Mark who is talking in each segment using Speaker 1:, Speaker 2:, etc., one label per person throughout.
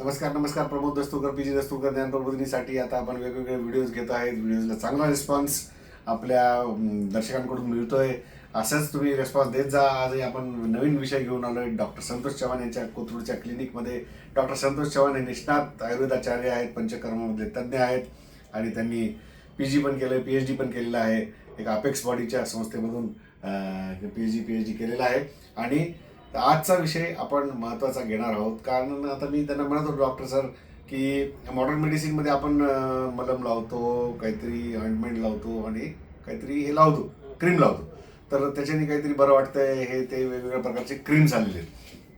Speaker 1: नमस्कार नमस्कार. Pramod दस्तुरकर P G दस्तुरकर ज्ञान आता आपण वेगवेगळे व्हिडिओज घेत आहेत. व्हिडिओजला चांगला रिस्पॉन्स आपल्या दर्शकांकडून मिळतोय. असंच तुम्ही रिस्पॉन्स देत जा. आजही आपण नवीन विषय घेऊन आलोय. डॉक्टर संतोष चव्हाण यांच्या कोथरूडच्या क्लिनिकमध्ये डॉक्टर संतोष चव्हाण हे निष्णात आयुर्वेदाचार्य आहेत पंचकर्मामधले तज्ज्ञ आहेत आणि त्यांनी पी जी पण केलं पी एच डी पण केलेलं आहे. एका अपेक्स बॉडीच्या संस्थेमधून P H D P H D केलेलं आहे. आणि तर आजचा विषय आपण महत्त्वाचा घेणार आहोत. कारण आता मी त्यांना म्हणत होतो डॉक्टर सर की मॉडर्न मेडिसिनमध्ये आपण मलम लावतो काहीतरी ऑइंटमेंट लावतो आणि काहीतरी हे लावतो क्रीम लावतो. तर त्याच्याने काहीतरी बरं वाटतंय हे ते वेगवेगळ्या प्रकारचे क्रीम्स आलेले आहेत.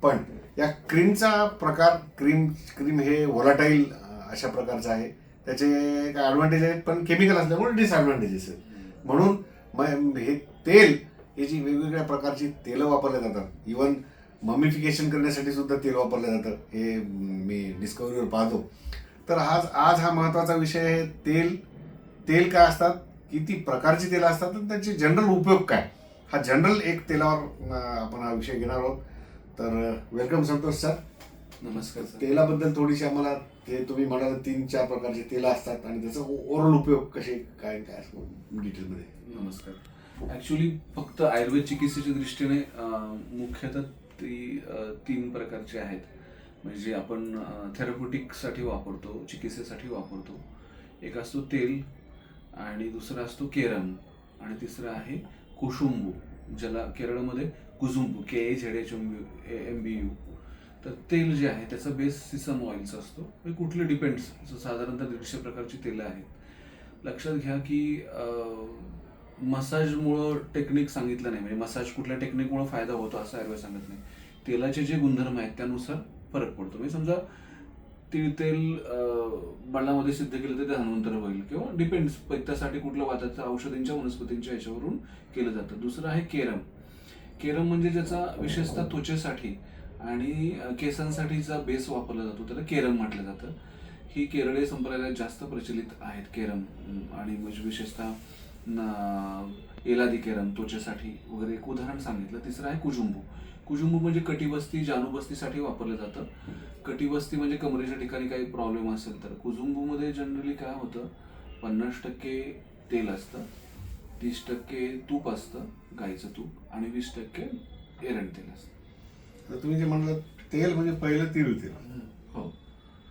Speaker 1: पण या क्रीमचा प्रकार क्रीम क्रीम हे व्हॉलाटाईल अशा प्रकारचं आहे. त्याचे काय ॲडव्हान्टेज आहेत पण केमिकल असल्यामुळे डिसॲडव्हान्टेजेस आहेत. म्हणून म- हे तेल हे जी वेगवेगळ्या प्रकारची तेलं वापरले जातात इवन ममिफिकेशन करण्यासाठी सुद्धा तेल वापरलं जातं हे मी डिस्कवरीवर पाहतो. तर आज आज हा महत्त्वाचा विषय आहे तेल तेल काय असतात किती प्रकारची तेलं असतात आणि त्यांचे जनरल उपयोग काय? हा जनरल एक तेलावर आपण हा विषय घेणार आहोत. तर वेलकम संतोष सर
Speaker 2: नमस्कार सर
Speaker 1: तेलाबद्दल थोडीशी आम्हाला ते तुम्ही म्हणाल तीन चार प्रकारचे तेलं असतात आणि त्याचा ओव्हरऑल उपयोग कसे काय काय असतो डिटेलमध्ये
Speaker 2: नमस्कार. ॲक्च्युली फक्त आयुर्वेद चिकित्सेच्या दृष्टीने मुख्यतः ती तीन प्रकारचे आहेत. म्हणजे आपण थेरप्युटिकसाठी वापरतो चिकित्सेसाठी वापरतो. एक असतो तेल आणि दुसरा असतो केरम आणि तिसरा आहे कुशुंबू ज्याला केरळमध्ये कुझुंबू K A Z H M M B U. तर तेल जे आहे त्याचा बेस सिसम ऑइलचा असतो. म्हणजे कुठले डिपेंड्स साधारणतः दीडशे प्रकारची तेलं आहेत. लक्षात घ्या की मसाजमुळं टेक्निक सांगितलं नाही. म्हणजे मसाज कुठल्या टेक्निकमुळं फायदा होतो असं आयुर्वेद सांगत नाही. तेलाचे जे गुणधर्म आहेत त्यानुसार फरक पडतो. म्हणजे समजा तीळ तेल बाळामध्ये सिद्ध केलं तर ते धन्वंतर होईल किंवा डिपेंड्स पैत्यासाठी कुठलं वाताचं औषधींच्या वनस्पतींच्या याच्यावरून केलं जातं. दुसरं आहे केरम. केरम म्हणजे ज्याचा विशेषतः त्वचेसाठी आणि केसांसाठीचा बेस वापरला जातो. त्याला केरम म्हटलं जातं. ही केरळी संप्रदायात जास्त प्रचलित आहेत केरम. आणि म्हणजे विशेषतः एलादी केरम त्वचेसाठी वगैरे एक उदाहरण सांगितलं. तिसरं आहे कुजुंबू. कुजुंबू म्हणजे कटिबस्ती जानूबस्तीसाठी वापरलं जातं. कटिबस्ती म्हणजे कमरेच्या ठिकाणी काही प्रॉब्लेम असेल तर. कुजुंबूमध्ये जनरली काय होतं? पन्नास टक्के तेल असतं तीस टक्के तूप असतं गाईचं तूप आणि वीस टक्के एरण तेल असतं.
Speaker 1: तर तुम्ही जे म्हणलं तेल म्हणजे पहिलं तीळ तेल.
Speaker 2: हो.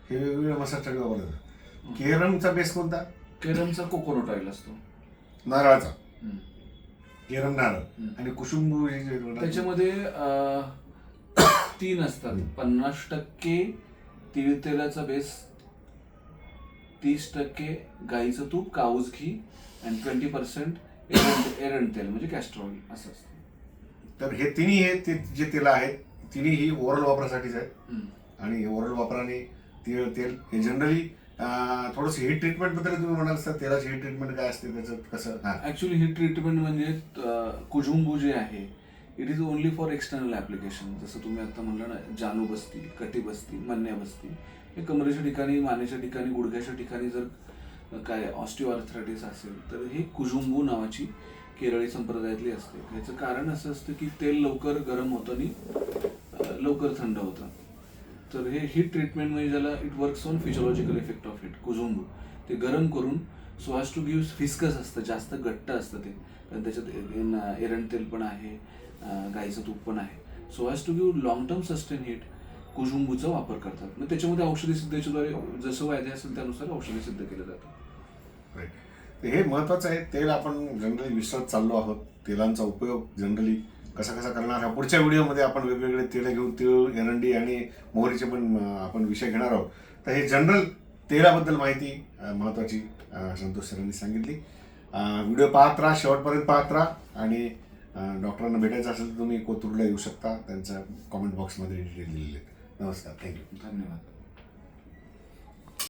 Speaker 1: हे वेगवेगळ्या मसाजसाठी वापरलं जातं. केरमचा बेस कोणता?
Speaker 2: केरमचा कोकोनट ऑइल असतो.
Speaker 1: नारळाचा. केरम नारळ. आणि कुसुंबू हे जे
Speaker 2: त्याच्यामध्ये अं, तीन असतात. पन्नास टक्के तीळ तेलाचा बेस तीस टक्के गाईचं तूप काऊज घी आणि ट्वेंटी पर्सेंट एरण तेल म्हणजे कॅस्टर ऑइल असं असतं
Speaker 1: तर हे तिन्ही हे ते जे तेल आहेत तिन्ही ही ओरल वापरासाठीच आहेत
Speaker 2: हम्म.
Speaker 1: आणि ओरल वापराने तीळ तेल हे जनरली थोडंसं हीट ट्रीटमेंटबद्दल तुम्ही म्हणाल सर तेलाची हीट ट्रीटमेंट काय असते त्याचं कसं?
Speaker 2: ऍक्च्युली ही ट्रीटमेंट म्हणजे कुजुंबू जे आहे. It is only for external application जसं तुम्ही आता म्हणलं ना जानू बसती कटी बसती मन्या बसती हे कमरेच्या ठिकाणी मानेच्या ठिकाणी गुडघ्याच्या ठिकाणी जर काय ऑस्टिओआर्थरायटिस असेल तर हे कुजुंबू नावाची केरळी संप्रदायातली असते. ह्याचं कारण असं असतं की तेल लवकर गरम होतं आणि लवकर थंड होतं. तर हे हीट ट्रीटमेंट म्हणजे ज्याला it works on physiological effect of heat कुजुंबू ते गरम करून सो हॅज टू गिव्ह फिस्कस असतं जास्त घट्ट असतं ते. कारण त्याच्यात ए- एरण तेल पण आहे गाईचं तूप पण आहे. So has to give long term sustain heat कुजुंबूचा वापर करतात. मग त्याच्यामध्ये औषधी सिद्धेच्याद्वारे जसं वायदे असेल त्यानुसार औषधी सिद्ध केलं जातं.
Speaker 1: राईट हे महत्वाचं आहे. तेल आपण जनरली विसरत चाललो आहोत. तेलांचा उपयोग जनरली कसा कसा करणार? हा पुढच्या व्हिडिओमध्ये आपण वेगवेगळे तेल घेऊन तिळ एरंडी आणि मोहरीचे पण आपण विषय घेणार आहोत. तर हे जनरल तेलाबद्दल माहिती महत्त्वाची संतोष सरांनी सांगितली. व्हिडिओ पाहत राहा शेवटपर्यंत पाहत राहा आणि डॉक्टरांना भेटायचं असेल तर तुम्ही कोथरूडला येऊ शकता. त्यांच्या कॉमेंट बॉक्समध्ये डिटेल दिलेले आहेत. नमस्कार. थँक्यू
Speaker 2: धन्यवाद.